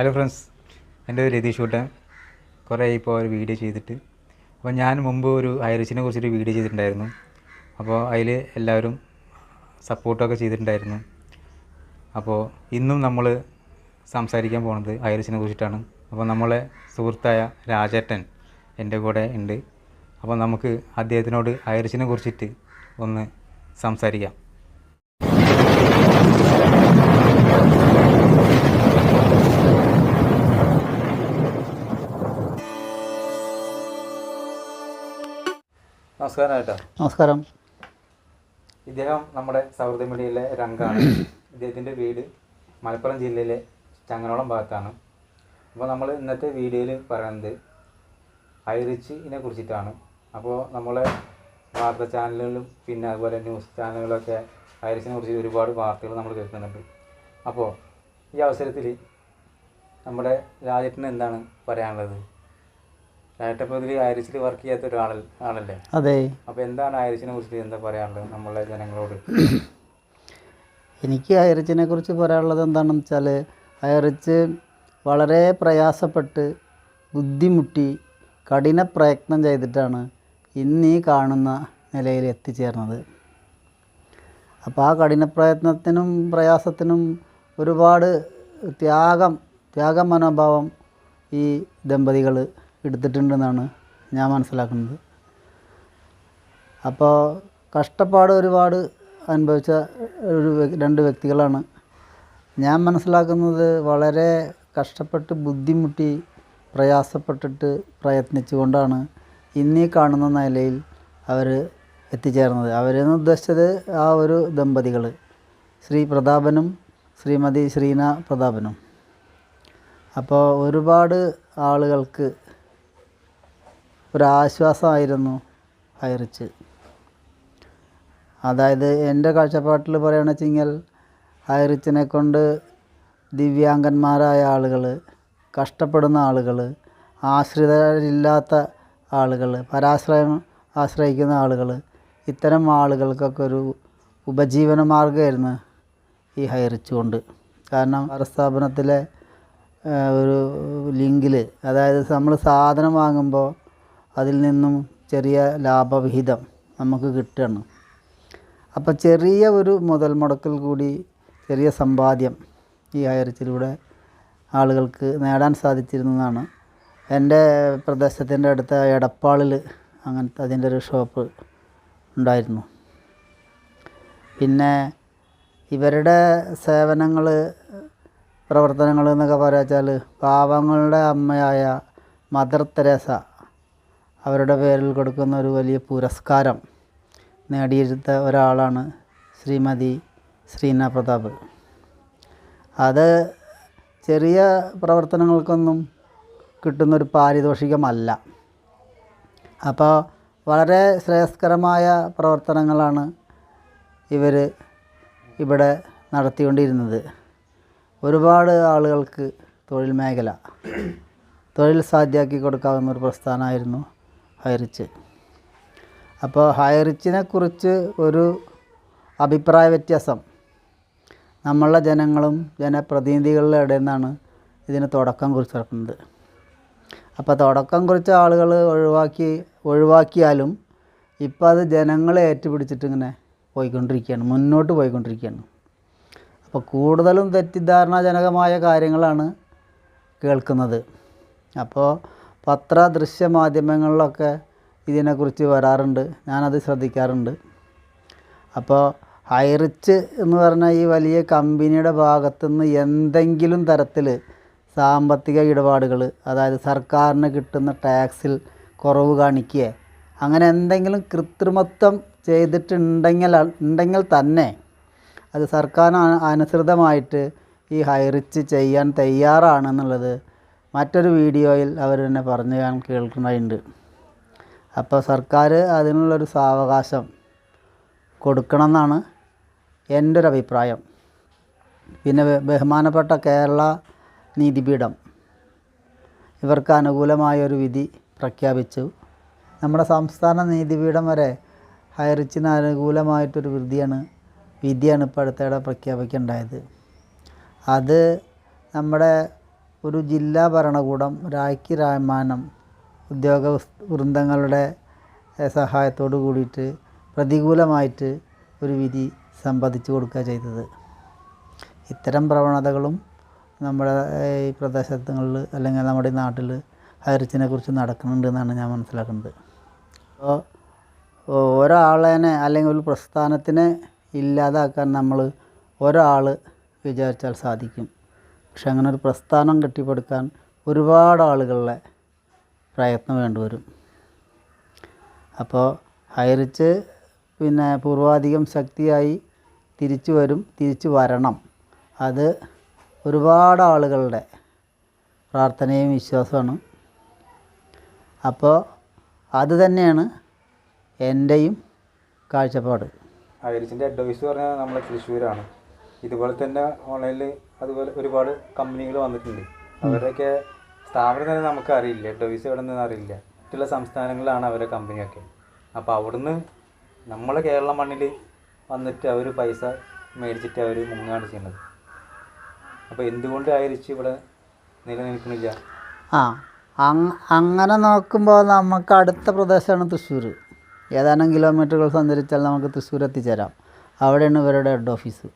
Hello friends എന്റെ പേര് രതീഷ് കൂട്ടൻ. കുറേ ഇപ്പോൾ ഒരു വീഡിയോ ചെയ്തിട്ട്. അപ്പോൾ ഞാൻ മുമ്പ് ഒരു ഐറിസിനെ കുറിച്ചൊരു വീഡിയോ ചെയ്തിട്ടുണ്ടായിരുന്നു. അപ്പോൾ അതിൽ എല്ലാവരും സപ്പോർട്ടൊക്കെ ചെയ്തിട്ടുണ്ടായിരുന്നു. അപ്പോൾ ഇന്നും നമ്മൾ സംസാരിക്കാൻ പോകുന്നത് ഐറിസിനെ കുറിച്ചിട്ടാണ്. അപ്പോൾ നമ്മളെ സുഹൃത്തായ രാജേട്ടൻ എന്റെ കൂടെ ഉണ്ട്. അപ്പോൾ നമുക്ക് അദ്ദേഹത്തിനോട് ഐറിസിനെ കുറിച്ചിട്ട് ഒന്ന് സംസാരിക്കാം. നമസ്കാരം ഏട്ടാ നമസ്കാരം. ഇദ്ദേഹം നമ്മുടെ സൗഹൃദ മീഡിയയിലെ രംഗാണ്. ഇദ്ദേഹത്തിന്റെ വീട് മലപ്പുറം ജില്ലയിലെ ചങ്ങനോളം ഭാഗത്താണ്. അപ്പോൾ നമ്മൾ ഇന്നത്തെ വീഡിയോയിൽ പറയുന്നത് ഐറിച്ചിനെ കുറിച്ചിട്ടാണ്. അപ്പോൾ നമ്മളെ വാർത്താ ചാനലുകളും പിന്നെ അതുപോലെ ന്യൂസ് ചാനലുകളൊക്കെ ഐറിച്ചിനെ കുറിച്ച് ഒരുപാട് വാർത്തകൾ നമ്മൾ കേൾക്കുന്നുണ്ട്. അപ്പോൾ ഈ അവസരത്തിൽ നമ്മുടെ രാജ്യത്തിന് എന്താണ് പറയാനുള്ളത്? രാജേട്ടൻ ഇപ്പോൾ ഇതിൽ വർക്ക് ചെയ്യാത്ത ഒരാൾ ആണല്ലേ അതെ. അപ്പോൾ എന്താണ് ആയിരച്ചിനെ കുറിച്ച് എന്താ പറയാനുള്ളത് നമ്മളെ ജനങ്ങളോട്? എനിക്ക് അയറിച്ചിനെ കുറിച്ച് പറയാനുള്ളത് എന്താണെന്ന് വെച്ചാൽ അയറിച്ച് വളരെ പ്രയാസപ്പെട്ട് ബുദ്ധിമുട്ടി കഠിന പ്രയത്നം ചെയ്തിട്ടാണ് ഇന്ന് ഈ കാണുന്ന നിലയിൽ എത്തിച്ചേർന്നത്. അപ്പോൾ ആ കഠിന പ്രയത്നത്തിനും പ്രയാസത്തിനും ഒരുപാട് ത്യാഗം ത്യാഗ മനോഭാവം ഈ ദമ്പതികൾ എടുത്തിട്ടുണ്ടെന്നാണ് ഞാൻ മനസ്സിലാക്കുന്നത്. അപ്പോൾ കഷ്ടപ്പാട് ഒരുപാട് അനുഭവിച്ച ഒരു രണ്ട് വ്യക്തികളാണ്. ഞാൻ മനസ്സിലാക്കുന്നത് വളരെ കഷ്ടപ്പെട്ട് ബുദ്ധിമുട്ടി പ്രയാസപ്പെട്ടിട്ട് പ്രയത്നിച്ചുകൊണ്ടാണ് ഇന്നീ കാണുന്ന നിലയിൽ അവർ എത്തിച്ചേർന്നത്. അവരെന്ന് ഉദ്ദേശിച്ചത് ആ ഒരു ദമ്പതികൾ ശ്രീ പ്രതാപനും ശ്രീമതി ശ്രീന പ്രതാപനും. അപ്പോൾ ഒരുപാട് ആളുകൾക്ക് ഒരാശ്വാസമായിരുന്നു ഹൈറിച്ച്. അതായത് എന്റെ കാഴ്ചപ്പാട്ടിൽ പറയുകയാണെന്ന് വെച്ച് കഴിഞ്ഞാൽ ഹൈറിച്ചിനെ കൊണ്ട് ദിവ്യാംഗന്മാരായ ആളുകൾ കഷ്ടപ്പെടുന്ന ആളുകൾ ആശ്രിതരില്ലാത്ത ആളുകൾ പരാശ്രയം ആശ്രയിക്കുന്ന ആളുകൾ ഇത്തരം ആളുകൾക്കൊക്കെ ഒരു ഉപജീവന മാർഗമായിരുന്നു ഈ ഹൈറിച്ച് കൊണ്ട്. കാരണം സ്ഥാപനത്തിലെ ഒരു ലിങ്കിൽ അതായത് നമ്മൾ സാധനം വാങ്ങുമ്പോൾ അതിൽ നിന്നും ചെറിയ ലാഭവിഹിതം നമുക്ക് കിട്ടുകയാണ്. അപ്പോൾ ചെറിയ ഒരു മുതൽ മുടക്കിൽ കൂടി ചെറിയ സമ്പാദ്യം ഈ അയർച്ചിലൂടെ ആളുകൾക്ക് നേടാൻ സാധിച്ചിരുന്നതാണ്. എന്റെ പ്രദേശത്തിന്റെ അടുത്ത എടപ്പാളിൽ അങ്ങനത്തെ അതിന്റെ ഒരു ഷോപ്പ് ഉണ്ടായിരുന്നു. പിന്നെ ഇവരുടെ സേവനങ്ങൾ പ്രവർത്തനങ്ങൾ എന്നൊക്കെ പറയാച്ചാൽ പാവങ്ങളുടെ അമ്മയായ മദർ തെരേസ അവരുടെ പേരിൽ കൊടുക്കുന്ന ഒരു വലിയ പുരസ്കാരം നേടിയെടുത്ത ഒരാളാണ് ശ്രീമതി ശ്രീന പ്രതാപ്. അത് ചെറിയ പ്രവർത്തനങ്ങൾക്കൊന്നും കിട്ടുന്നൊരു പാരിതോഷികമല്ല. അപ്പോൾ വളരെ ശ്രേയസ്കരമായ പ്രവർത്തനങ്ങളാണ് ഇവർ ഇവിടെ നടത്തിക്കൊണ്ടിരുന്നത്. ഒരുപാട് ആളുകൾക്ക് തൊഴിൽ മേഖല തൊഴിൽ സാധ്യമാക്കി കൊടുക്കാവുന്ന ഒരു പ്രസ്ഥാനമായിരുന്നു ഹൈറിച്ച്. അപ്പോൾ ഹൈറിച്ചിനെ കുറിച്ച് ഒരു അഭിപ്രായ വ്യത്യാസം. നമ്മളുടെ ജനങ്ങളും ജനപ്രതിനിധികളുടെ ഇടയിൽ നിന്നാണ് ഇതിന് തുടക്കം കുറിച്ച് നടക്കുന്നത്. അപ്പോൾ തുടക്കം കുറിച്ച ആളുകൾ ഒഴിവാക്കി ഒഴിവാക്കിയാലും ഇപ്പോൾ അത് ജനങ്ങളെ ഏറ്റുപിടിച്ചിട്ട് ഇങ്ങനെ പോയിക്കൊണ്ടിരിക്കുകയാണ് മുന്നോട്ട് പോയിക്കൊണ്ടിരിക്കുകയാണ്. അപ്പോൾ കൂടുതലും തെറ്റിദ്ധാരണാജനകമായ കാര്യങ്ങളാണ് കേൾക്കുന്നത്. അപ്പോൾ പത്ര ദൃശ്യ മാധ്യമങ്ങളിലൊക്കെ ഇതിനെക്കുറിച്ച് വരാറുണ്ട്. ഞാനത് ശ്രദ്ധിക്കാറുണ്ട്. അപ്പോൾ ഹൈറിച്ച് എന്ന് പറഞ്ഞ ഈ വലിയ കമ്പനിയുടെ ഭാഗത്തുനിന്ന് എന്തെങ്കിലും തരത്തിൽ സാമ്പത്തിക ഇടപാടുകൾ അതായത് സർക്കാരിന് കിട്ടുന്ന ടാക്സിൽ കുറവ് കാണിക്കുക അങ്ങനെ എന്തെങ്കിലും കൃത്രിമത്വം ചെയ്തിട്ടുണ്ടെങ്കിൽ ഉണ്ടെങ്കിൽ തന്നെ അത് സർക്കാർ അനുസൃതമായിട്ട് ഈ ഹൈറിച്ച് ചെയ്യാൻ തയ്യാറാണെന്നുള്ളത് മറ്റൊരു വീഡിയോയിൽ അവർ തന്നെ പറഞ്ഞു ഞാൻ കേൾക്കുന്നുണ്ട് അപ്പോൾ സർക്കാർ അതിനുള്ളൊരു സാവകാശം കൊടുക്കണം എന്നാണ് എന്റെ ഒരു അഭിപ്രായം. പിന്നെ ബഹുമാനപ്പെട്ട കേരള നീതിപീഠം ഇവർക്ക് അനുകൂലമായൊരു വിധി പ്രഖ്യാപിച്ചു. നമ്മുടെ സംസ്ഥാന നീതിപീഠം വരെ ഹൈറിച്ചിന് അനുകൂലമായിട്ടൊരു വിധിയാണ് വിധിയാണ് ഇപ്പോൾ അടുത്തിടെ പ്രഖ്യാപിക്കേണ്ടായത്. അത് നമ്മുടെ ഒരു ജില്ലാ ഭരണകൂടം രാഖി രാമാനം ഉദ്യോഗ വൃന്ദങ്ങളുടെ സഹായത്തോടു കൂടിയിട്ട് പ്രതികൂലമായിട്ട് ഒരു വിധി സമ്പാദിച്ചു കൊടുക്കുക ചെയ്തത്. ഇത്തരം പ്രവണതകളും നമ്മുടെ ഈ പ്രദേശങ്ങളിൽ അല്ലെങ്കിൽ നമ്മുടെ നാട്ടിൽ ഹൈറിച്ചിനെ കുറിച്ച് നടക്കുന്നുണ്ട് എന്നാണ് ഞാൻ മനസ്സിലാക്കുന്നത്. അപ്പോൾ ഒരാളെ അല്ലെങ്കിൽ ഒരു പ്രസ്ഥാനത്തിനെ ഇല്ലാതാക്കാൻ നമ്മൾ ഒരാൾ വിചാരിച്ചാൽ സാധിക്കും. പക്ഷെ അങ്ങനെ ഒരു പ്രസ്ഥാനം കെട്ടിപ്പടുക്കാൻ ഒരുപാട് ആളുകളുടെ പ്രയത്നം വേണ്ടിവരും അപ്പോൾ ഹൈറിച്ച് പിന്നെ പൂർവാധികം ശക്തിയായി തിരിച്ചു വരും തിരിച്ചു വരണം. അത് ഒരുപാട് ആളുകളുടെ പ്രാർത്ഥനയും വിശ്വാസമാണ്. അപ്പോൾ അത് തന്നെയാണ് എന്റെയും കാഴ്ചപ്പാട്. ഹൈറിച്ചിന്റെ അഡ്വൈസ് പറഞ്ഞാൽ നമ്മളെ തൃശ്ശൂരാണ്. ഇതുപോലെ തന്നെ ഓൺലൈനിൽ അതുപോലെ ഒരുപാട് കമ്പനികൾ വന്നിട്ടുണ്ട്. അവരുടെയൊക്കെ സ്ഥാപനം തന്നെ നമുക്ക് അറിയില്ല ഡോയ്സ് എവിടെ നിന്ന് അറിയില്ല. മറ്റുള്ള സംസ്ഥാനങ്ങളിലാണ് അവരുടെ കമ്പനിയൊക്കെ. അപ്പോൾ അവിടുന്ന് നമ്മളെ കേരള മണ്ണിൽ വന്നിട്ട് അവർ പൈസ മേടിച്ചിട്ട് അവർ മുങ്ങാണ് ചെയ്യുന്നത്. അപ്പോൾ എന്തുകൊണ്ട് ആയിരിച്ചു ഇവിടെ നിലനിൽക്കുന്നില്ല? ആ അങ് അങ്ങനെ നോക്കുമ്പോൾ നമുക്ക് അടുത്ത പ്രദേശമാണ് തൃശ്ശൂർ. ഏതാനും കിലോമീറ്ററുകൾ സഞ്ചരിച്ചാൽ നമുക്ക് തൃശ്ശൂർ എത്തിച്ചേരാം. അവിടെയാണ് ഇവരുടെ ഹെഡ് ഓഫീസ്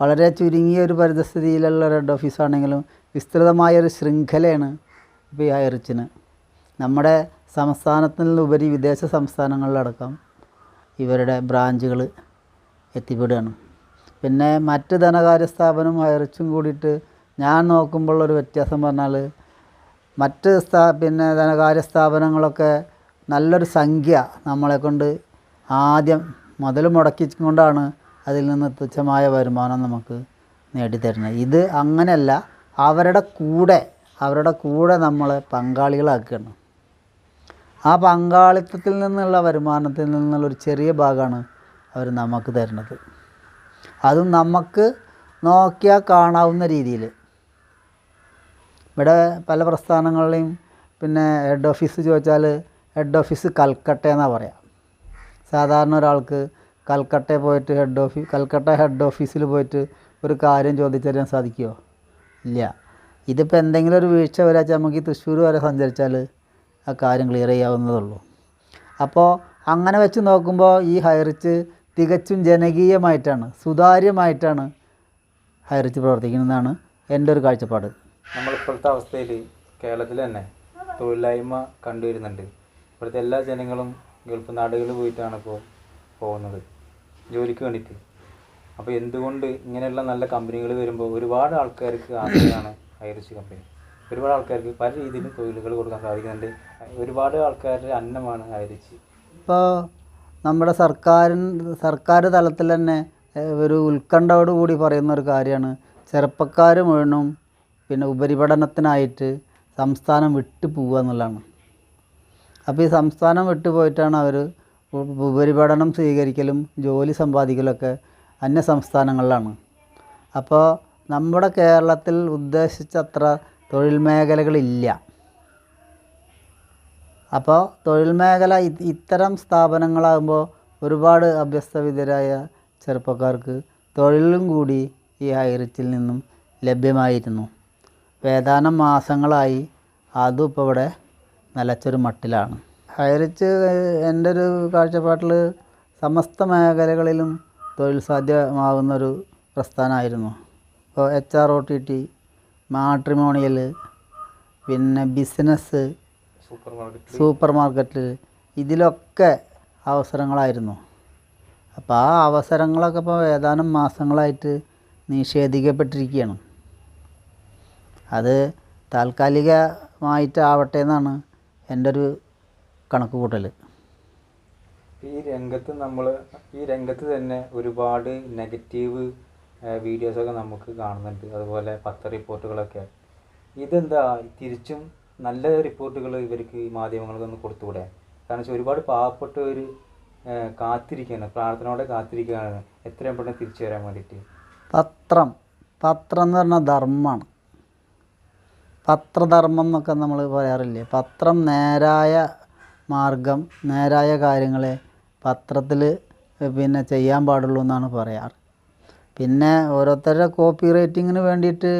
വളരെ ചുരുങ്ങിയ ഒരു പരിതസ്ഥിതിയിലുള്ള ഹെഡ് ഓഫീസാണെങ്കിലും വിസ്തൃതമായൊരു ശൃംഖലയാണ് ഇപ്പോൾ ഈ ഹൈറിച്ചിന്. നമ്മുടെ സംസ്ഥാനത്തിൽ നിന്നുപരി വിദേശ സംസ്ഥാനങ്ങളിലടക്കം ഇവരുടെ ബ്രാഞ്ചുകൾ എത്തിപ്പെടുകയാണ്. പിന്നെ മറ്റ് ധനകാര്യ സ്ഥാപനം ഹൈറിച്ചും കൂടിയിട്ട് ഞാൻ നോക്കുമ്പോൾ ഒരു വ്യത്യാസം പറഞ്ഞാൽ മറ്റ് സ്ഥാ പിന്നെ ധനകാര്യ സ്ഥാപനങ്ങളൊക്കെ നല്ലൊരു സംഖ്യ നമ്മളെ കൊണ്ട് ആദ്യം മുതൽ മുടക്കിക്കൊണ്ടാണ് അതിൽ നിന്ന് തുച്ഛമായ വരുമാനം നമുക്ക് നേടിത്തരുന്നത്. ഇത് അങ്ങനെയല്ല അവരുടെ കൂടെ അവരുടെ കൂടെ നമ്മളെ പങ്കാളികളാക്കുകയാണ്. ആ പങ്കാളിത്തത്തിൽ നിന്നുള്ള വരുമാനത്തിൽ നിന്നുള്ള ഒരു ചെറിയ ഭാഗമാണ് അവർ നമുക്ക് തരുന്നത്. അതും നമുക്ക് നോക്കിയാൽ കാണാവുന്ന രീതിയിൽ. ഇവിടെ പല പ്രസ്ഥാനങ്ങളിലെയും പിന്നെ ഹെഡ് ഓഫീസ് ചോദിച്ചാൽ ഹെഡ് ഓഫീസ് കൽക്കട്ട എന്നാണ് പറയാം. സാധാരണ ഒരാൾക്ക് കൽക്കട്ടയിൽ പോയിട്ട് ഹെഡ് ഓഫീസ് കൽക്കട്ട ഹെഡ് ഓഫീസിൽ പോയിട്ട് ഒരു കാര്യം ചോദിച്ചറിയാൻ സാധിക്കുമോ ഇല്ല. ഇതിപ്പോൾ എന്തെങ്കിലും ഒരു വീഴ്ച വരാച്ചാൽ നമുക്ക് ഈ തൃശ്ശൂർ വരെ സഞ്ചരിച്ചാൽ ആ കാര്യം ക്ലിയർ ചെയ്യാവുന്നതുള്ളൂ അപ്പോൾ അങ്ങനെ വെച്ച് നോക്കുമ്പോൾ ഈ ഹൈറിച്ച് തികച്ചും ജനകീയമായിട്ടാണ് സുതാര്യമായിട്ടാണ് ഹൈറിച്ച് പ്രവർത്തിക്കുന്നതാണ് എന്റെ ഒരു കാഴ്ചപ്പാട്. നമ്മളിപ്പോഴത്തെ അവസ്ഥയിൽ കേരളത്തിൽ തന്നെ തൊഴിലില്ലായ്മ കണ്ടുവരുന്നുണ്ട്. ഇവിടുത്തെ എല്ലാ ജനങ്ങളും ഗൾഫ് നാടുകളിൽ പോയിട്ടാണ് ഇപ്പോൾ പോകുന്നത്. ജോലിക്ക് വേണ്ടിയിട്ട്. അപ്പോൾ എന്തുകൊണ്ട് ഇങ്ങനെയുള്ള നല്ല കമ്പനികൾ വരുമ്പോൾ ഒരുപാട് ആൾക്കാർക്ക് ആഗ്രഹമാണ് ഹൈറിച്ച് കമ്പനി. ഒരുപാട് ആൾക്കാർക്ക് പല രീതിയിലും തൊഴിലുകൾ കൊടുക്കാൻ സാധിക്കുന്നുണ്ട്. ഒരുപാട് ആൾക്കാരുടെ അന്നമാണ് ഹൈറിച്ച് ഇപ്പോൾ നമ്മുടെ സർക്കാരിൻ സർക്കാർ തലത്തിൽ തന്നെ ഒരു ഉത്കണ്ഠയോട് കൂടി പറയുന്ന ഒരു കാര്യമാണ്. ചെറുപ്പക്കാർ മുഴുവനും പിന്നെ ഉപരിപഠനത്തിനായിട്ട് സംസ്ഥാനം വിട്ടു പോവുക എന്നുള്ളതാണ്. അപ്പോൾ ഈ സംസ്ഥാനം വിട്ടു പോയിട്ടാണ് അവർ ഉപരിപഠനം സ്വീകരിക്കലും ജോലി സമ്പാദിക്കലൊക്കെ അന്യ സംസ്ഥാനങ്ങളിലാണ്. അപ്പോൾ നമ്മുടെ കേരളത്തിൽ ഉദ്ദേശിച്ചത്ര തൊഴിൽ മേഖലകളില്ല. അപ്പോൾ തൊഴിൽ മേഖല ഇത്തരം സ്ഥാപനങ്ങളാകുമ്പോൾ ഒരുപാട് അഭ്യസ്തവിദ്യരായ ചെറുപ്പക്കാർക്ക് തൊഴിലും കൂടി ഈ ഹൈറിച്ചിൽ നിന്നും ലഭ്യമായിരുന്നു. ഏതാനും മാസങ്ങളായി അതും ഇപ്പോൾ ഇവിടെ നിലച്ചൊരു മട്ടിലാണ്. ഹൈറിച്ച് എന്റെ ഒരു കാഴ്ചപ്പാട്ടിൽ സമസ്ത മേഖലകളിലും തൊഴിൽ സാധ്യമാകുന്നൊരു പ്രസ്ഥാനമായിരുന്നു ഇപ്പോൾ H R O T T matrimonial പിന്നെ ബിസിനസ് സൂപ്പർ മാർക്കറ്റിൽ ഇതിലൊക്കെ അവസരങ്ങളായിരുന്നു. അപ്പോൾ ആ അവസരങ്ങളൊക്കെ ഇപ്പോൾ ഏതാനും മാസങ്ങളായിട്ട് നിഷേധിക്കപ്പെട്ടിരിക്കുകയാണ് അത് താൽക്കാലികമായിട്ടാവട്ടെ എന്നാണ് എന്റെ ഒരു കണക്ക് കൂട്ടൽ ഈ രംഗത്ത് നമ്മൾ ഈ രംഗത്ത് തന്നെ ഒരുപാട് നെഗറ്റീവ് വീഡിയോസൊക്കെ നമുക്ക് കാണുന്നുണ്ട്. അതുപോലെ പത്ര റിപ്പോർട്ടുകളൊക്കെ. ഇതെന്താ? തിരിച്ചും നല്ല റിപ്പോർട്ടുകൾ ഇവർക്ക് ഈ മാധ്യമങ്ങൾക്കൊന്ന് കൊടുത്തുകൂടെ? കാരണം വെച്ചാൽ ഒരുപാട് ഒരു കാത്തിരിക്കുകയാണ് പ്രാർത്ഥനയോടെ കാത്തിരിക്കുകയാണ് എത്രയും പെട്ടെന്ന് തിരിച്ചു വരാൻ വേണ്ടിയിട്ട്. പത്രം. പത്രം എന്ന് പറഞ്ഞാൽ ധർമ്മമാണ്. പത്രധർമ്മം എന്നൊക്കെ നമ്മൾ പറയാറില്ലേ? പത്രം നേരായ മാർഗം നേരായ കാര്യങ്ങളെ പത്രത്തിൽ പിന്നെ ചെയ്യാൻ പാടുള്ളൂ എന്നാണ് പറയാറ്. പിന്നെ ഓരോരുത്തരുടെ കോപ്പി റൈറ്റിങ്ങിന് വേണ്ടിയിട്ട്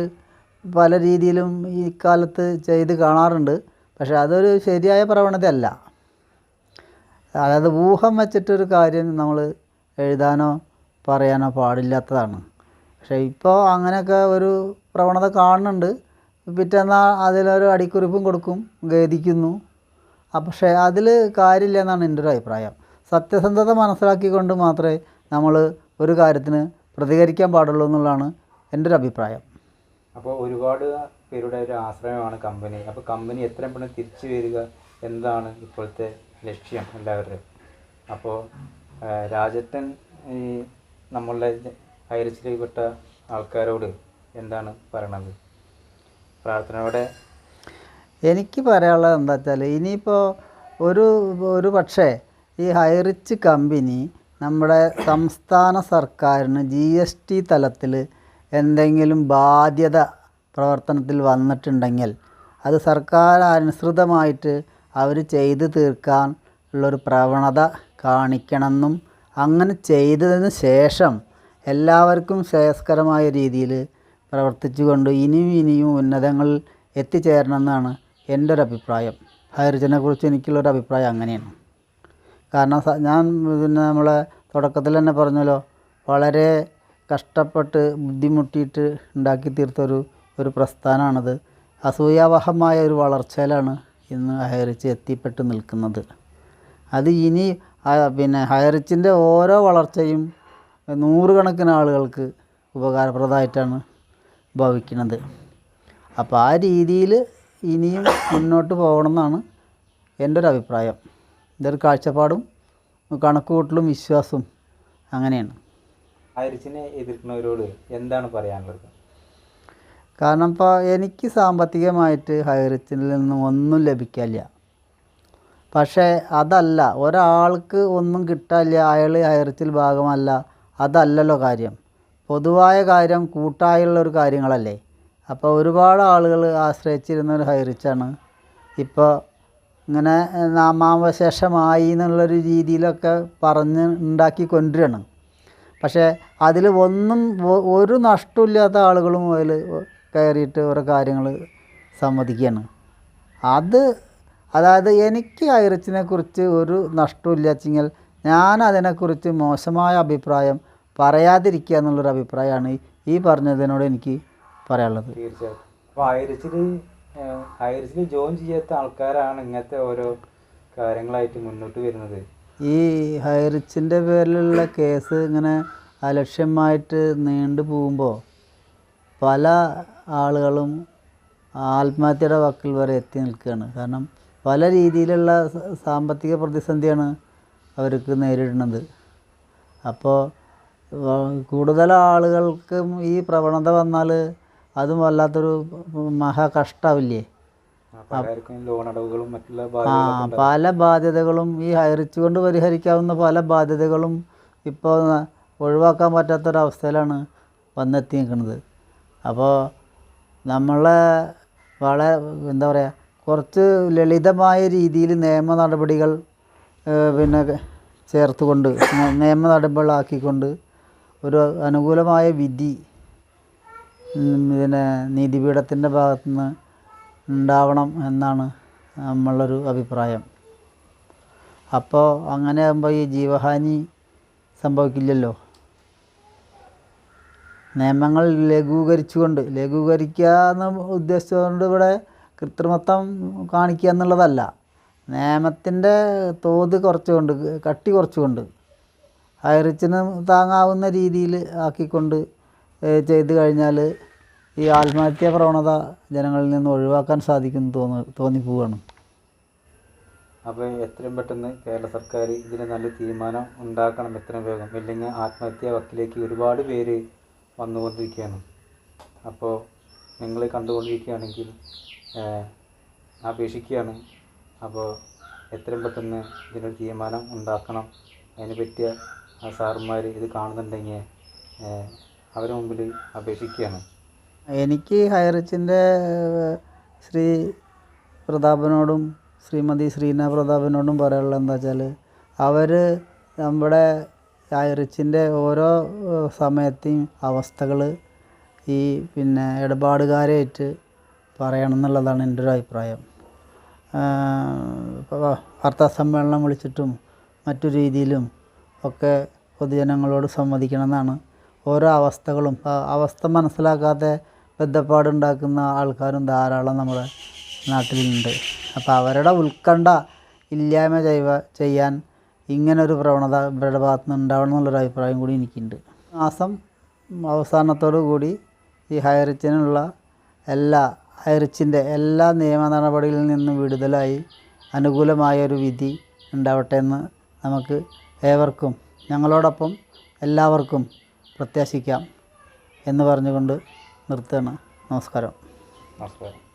പല രീതിയിലും ഈ കാലത്ത് ചെയ്ത് കാണാറുണ്ട്. പക്ഷേ അതൊരു ശരിയായ പ്രവണതയല്ല. അതായത് ഊഹം വെച്ചിട്ടൊരു കാര്യം നമ്മൾ എഴുതാനോ പറയാനോ പാടില്ലാത്തതാണ്. പക്ഷേ ഇപ്പോൾ അങ്ങനെയൊക്കെ ഒരു പ്രവണത കാണുന്നുണ്ട്. പിറ്റേന്നാൾ അതിലൊരു അടിക്കുറിപ്പും കൊടുക്കും ഖേദിക്കുന്നു. പക്ഷേ അതിൽ കാര്യമില്ല എന്നാണ് എന്റെ ഒരു അഭിപ്രായം. സത്യസന്ധത മനസ്സിലാക്കിക്കൊണ്ട് മാത്രമേ നമ്മൾ ഒരു കാര്യത്തിന് പ്രതികരിക്കാൻ പാടുള്ളൂ എന്നുള്ളതാണ് എന്റെ ഒരു അഭിപ്രായം. അപ്പോൾ ഒരുപാട് പേരുടെ ഒരു ആശ്രയമാണ് കമ്പനി. അപ്പോൾ കമ്പനി എത്ര പെട്ടെന്ന് തിരിച്ചു വരിക എന്താണ് ഇപ്പോഴത്തെ ലക്ഷ്യം എല്ലാവരുടെയും. അപ്പോൾ രാജട്ടൻ ഈ നമ്മളുടെ ഹൈറിച്ചിൽപ്പെട്ട ആൾക്കാരോട് എന്താണ് പറയണത്? പ്രാർത്ഥനയോടെ എനിക്ക് പറയാനുള്ളത് എന്താ വെച്ചാൽ ഇനിയിപ്പോൾ ഒരു ഒരു പക്ഷേ ഈ ഹൈറിച്ച് കമ്പനി നമ്മുടെ സംസ്ഥാന സർക്കാരിന് ജി എസ് ടി തലത്തിൽ എന്തെങ്കിലും ബാധ്യത പ്രവർത്തനത്തിൽ വന്നിട്ടുണ്ടെങ്കിൽ അത് സർക്കാർ അനുസൃതമായിട്ട് അവർ ചെയ്തു തീർക്കാൻ ഉള്ളൊരു പ്രവണത കാണിക്കണമെന്നും അങ്ങനെ ചെയ്തതിന് ശേഷം എല്ലാവർക്കും ശ്രേയസ്കരമായ രീതിയിൽ പ്രവർത്തിച്ചുകൊണ്ട് ഇനിയും ഇനിയും ഉന്നതങ്ങളിൽ എത്തിച്ചേരണമെന്നാണ് എന്റെ ഒരു അഭിപ്രായം ഹൈറിജിനെ കുറിച്ച് എനിക്കുള്ളൊരു അഭിപ്രായം അങ്ങനെയാണ്. കാരണം ഞാൻ പിന്നെ നമ്മളെ തുടക്കത്തിൽ തന്നെ പറഞ്ഞല്ലോ വളരെ കഷ്ടപ്പെട്ട് ബുദ്ധിമുട്ടിയിട്ട് ഉണ്ടാക്കി തീർത്തൊരു ഒരു പ്രസ്ഥാനമാണത്. അസൂയാവഹമായ ഒരു വളർച്ചയിലാണ് ഇന്ന് ഹയറിച്ച് എത്തിപ്പെട്ട് നിൽക്കുന്നത്. അത് ഇനി പിന്നെ ഹയറിച്ചിന്റെ ഓരോ വളർച്ചയും നൂറുകണക്കിന് ആളുകൾക്ക് ഉപകാരപ്രദമായിട്ടാണ് ഭവിക്കുന്നത്. അപ്പോൾ ആ രീതിയിൽ ഇനിയും മുന്നോട്ട് പോകണമെന്നാണ് എന്റെ ഒരു അഭിപ്രായം. ഇതൊരു കാഴ്ചപ്പാടും കണക്കുകൂട്ടലും വിശ്വാസവും അങ്ങനെയാണ്. എതിർക്കുന്നവരോട് എന്താണ് പറയാനുള്ളത്? കാരണം ഇപ്പോൾ എനിക്ക് സാമ്പത്തികമായിട്ട് ഹൈറിച്ചിൽ നിന്നും ഒന്നും ലഭിക്കില്ല പക്ഷേ അതല്ല ഒരാൾക്ക് ഒന്നും കിട്ടില്ല അയാൾ ഹൈറിച്ചിൽ ഭാഗമല്ല അതല്ലല്ലോ കാര്യം. പൊതുവായ കാര്യം കൂട്ടായുള്ള ഒരു കാര്യങ്ങളല്ലേ? അപ്പോൾ ഒരുപാട് ആളുകൾ ആശ്രയിച്ചിരുന്ന ഒരു ഹൈറിച്ചാണ് ഇപ്പോൾ ഇങ്ങനെ നാമാവശേഷമായി എന്നുള്ളൊരു രീതിയിലൊക്കെ പറഞ്ഞ് ഉണ്ടാക്കി കൊണ്ടുവരണം. പക്ഷേ അതിൽ ഒന്നും ഒരു നഷ്ടമില്ലാത്ത ആളുകളും അതിൽ കയറിയിട്ട് ഓരോ കാര്യങ്ങൾ സമ്മതിക്കുകയാണ്. അത് അതായത് എനിക്ക് ഐറിച്ചിനെ കുറിച്ച് ഒരു നഷ്ടമില്ല വെച്ചെങ്കിൽ ഞാൻ അതിനെക്കുറിച്ച് മോശമായ അഭിപ്രായം പറയാതിരിക്കുക എന്നുള്ളൊരു അഭിപ്രായമാണ് ഈ പറഞ്ഞതിനോട് എനിക്ക് പറയാനുള്ളത്. തീർച്ചയായിട്ടും. അപ്പോൾ ജോയിൻ ചെയ്യാത്ത ആൾക്കാരാണ് ഇങ്ങനത്തെ ഓരോ കാര്യങ്ങളായിട്ട് മുന്നോട്ട് വരുന്നത്. ഈ ഹൈറിച്ചിന്റെ പേരിലുള്ള കേസ് ഇങ്ങനെ അലക്ഷ്യമായിട്ട് നീണ്ടു പോകുമ്പോൾ പല ആളുകളും ആത്മഹത്യയുടെ വക്കിൽ വരെ എത്തി നിൽക്കുകയാണ്. കാരണം പല രീതിയിലുള്ള സാമ്പത്തിക പ്രതിസന്ധിയാണ് അവർക്ക് നേരിടുന്നത്. അപ്പോൾ കൂടുതൽ ആളുകൾക്കും ഈ പ്രവണത വന്നാൽ അതും വല്ലാത്തൊരു മഹാ കഷ്ടാവില്ലേ? ആ, പല ബാധ്യതകളും ഈ ഹൈറിച്ച് കൊണ്ട് പരിഹരിക്കാവുന്ന പല ബാധ്യതകളും ഇപ്പോൾ ഒഴിവാക്കാൻ പറ്റാത്തൊരവസ്ഥയിലാണ് വന്നെത്തി നിൽക്കുന്നത് അപ്പോൾ നമ്മളെ വളരെ എന്താ പറയുക കുറച്ച് ലളിതമായ രീതിയിൽ നിയമ നടപടികൾ പിന്നെ ചേർത്തുകൊണ്ട് നിയമ നടപടികളാക്കിക്കൊണ്ട് ഒരു അനുകൂലമായ വിധി പിന്നെ നീതിപീഠത്തിന്റെ ഭാഗത്തു നിന്ന് ഉണ്ടാവണം എന്നാണ് നമ്മളൊരു അഭിപ്രായം. അപ്പോൾ അങ്ങനെ ആകുമ്പോൾ ഈ ജീവഹാനി സംഭവിക്കില്ലല്ലോ? നിയമങ്ങൾ ലഘൂകരിച്ചുകൊണ്ട് ലഘൂകരിക്കുക എന്ന് ഉദ്ദേശിച്ചുകൊണ്ട് ഇവിടെ കൃത്രിമത്വം കാണിക്കുക എന്നുള്ളതല്ല. നിയമത്തിന്റെ തോത് കുറച്ചുകൊണ്ട് കട്ടി കുറച്ചുകൊണ്ട് ഹൈറിച്ചിന് താങ്ങാവുന്ന രീതിയിൽ ആക്കിക്കൊണ്ട് ചെയ്ത് കഴിഞ്ഞാൽ ഈ ആത്മഹത്യാ പ്രവണത ജനങ്ങളിൽ നിന്ന് ഒഴിവാക്കാൻ സാധിക്കുമെന്ന് തോന്നി തോന്നിപ്പോവാണ്. അപ്പോൾ എത്രയും പെട്ടെന്ന് കേരള സർക്കാർ ഇതിന് നല്ല തീരുമാനം ഉണ്ടാക്കണം എത്രയും വേഗം. ഇല്ലെങ്കിൽ ആത്മഹത്യാ വക്കിലേക്ക് ഒരുപാട് പേര് വന്നുകൊണ്ടിരിക്കുകയാണ്. അപ്പോൾ നിങ്ങൾ കണ്ടുകൊണ്ടിരിക്കുകയാണെങ്കിൽ അപേക്ഷിക്കുകയാണ്. അപ്പോൾ എത്രയും പെട്ടെന്ന് ഇതിനൊരു തീരുമാനം ഉണ്ടാക്കണം. അതിന് പറ്റിയ സാറുമാർ ഇത് കാണുന്നുണ്ടെങ്കിൽ അവരുടെ മുമ്പിൽ അപേക്ഷിക്കുകയാണ്. എനിക്ക് ഹൈറിച്ചിന്റെ ശ്രീ പ്രതാപനോടും ശ്രീമതി ശ്രീന പ്രതാപനോടും പറയാനുള്ളത് എന്താ വെച്ചാൽ അവർ നമ്മുടെ ഹൈറിച്ചിന്റെ ഓരോ സമയത്തെയും അവസ്ഥകൾ ഈ പിന്നെ ഇടപാടുകാരായിട്ട് പറയണം എന്നുള്ളതാണ് എന്റെ ഒരു അഭിപ്രായം. വാർത്താ സമ്മേളനം വിളിച്ചിട്ടും മറ്റു രീതിയിലും ഒക്കെ പൊതുജനങ്ങളോട് സംവദിക്കണമെന്നാണ് ഓരോ അവസ്ഥകളും അവസ്ഥ മനസ്സിലാക്കാതെ ബന്ധപ്പാടുണ്ടാക്കുന്ന ആൾക്കാരും ധാരാളം നമ്മുടെ നാട്ടിലുണ്ട്. അപ്പോൾ അവരുടെ ഉത്കണ്ഠ ഇല്ലായ്മ ചെയ്യുക ചെയ്യാൻ ഇങ്ങനൊരു പ്രവണത ഇവരുടെ ഭാഗത്തു നിന്ന് ഉണ്ടാവണം എന്നുള്ളൊരു അഭിപ്രായം കൂടി എനിക്കുണ്ട്. മാസം അവസാനത്തോടു കൂടി ഈ ഹൈറിച്ചിനുള്ള എല്ലാ ഹൈറിച്ചിന്റെ എല്ലാ നിയമ നടപടികളിൽ നിന്നും വിടുതലായി അനുകൂലമായ ഒരു വിധി ഉണ്ടാവട്ടെ എന്ന് നമുക്ക് ഏവർക്കും ഞങ്ങളോടൊപ്പം എല്ലാവർക്കും പ്രത്യാശിക്കാം എന്ന് പറഞ്ഞുകൊണ്ട് നിർത്തുകയാണ്. നമസ്കാരം. നമസ്കാരം.